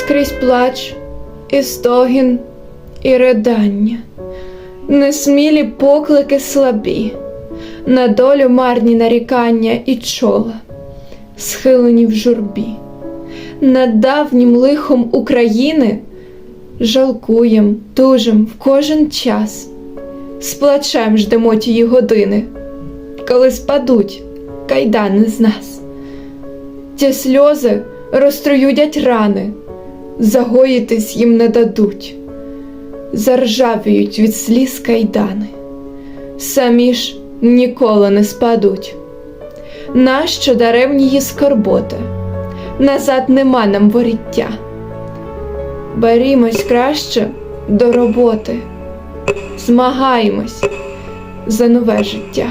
скрізь плач, і стогін, і ридання, несмілі поклики слабі, на долю марні нарікання і чола, схилені в журбі. Над давнім лихом України жалкуєм, тужим в кожен час, з плачем ждемо тії години, коли спадуть кайдани з нас. Ті сльози розтруюдять рани, загоїтись їм не дадуть, заржавіють від сліз кайдани, самі ж ніколи не спадуть. Нащо даремні її скорботи? Назад нема нам воріття. Берімось краще до роботи, змагаємось за нове життя.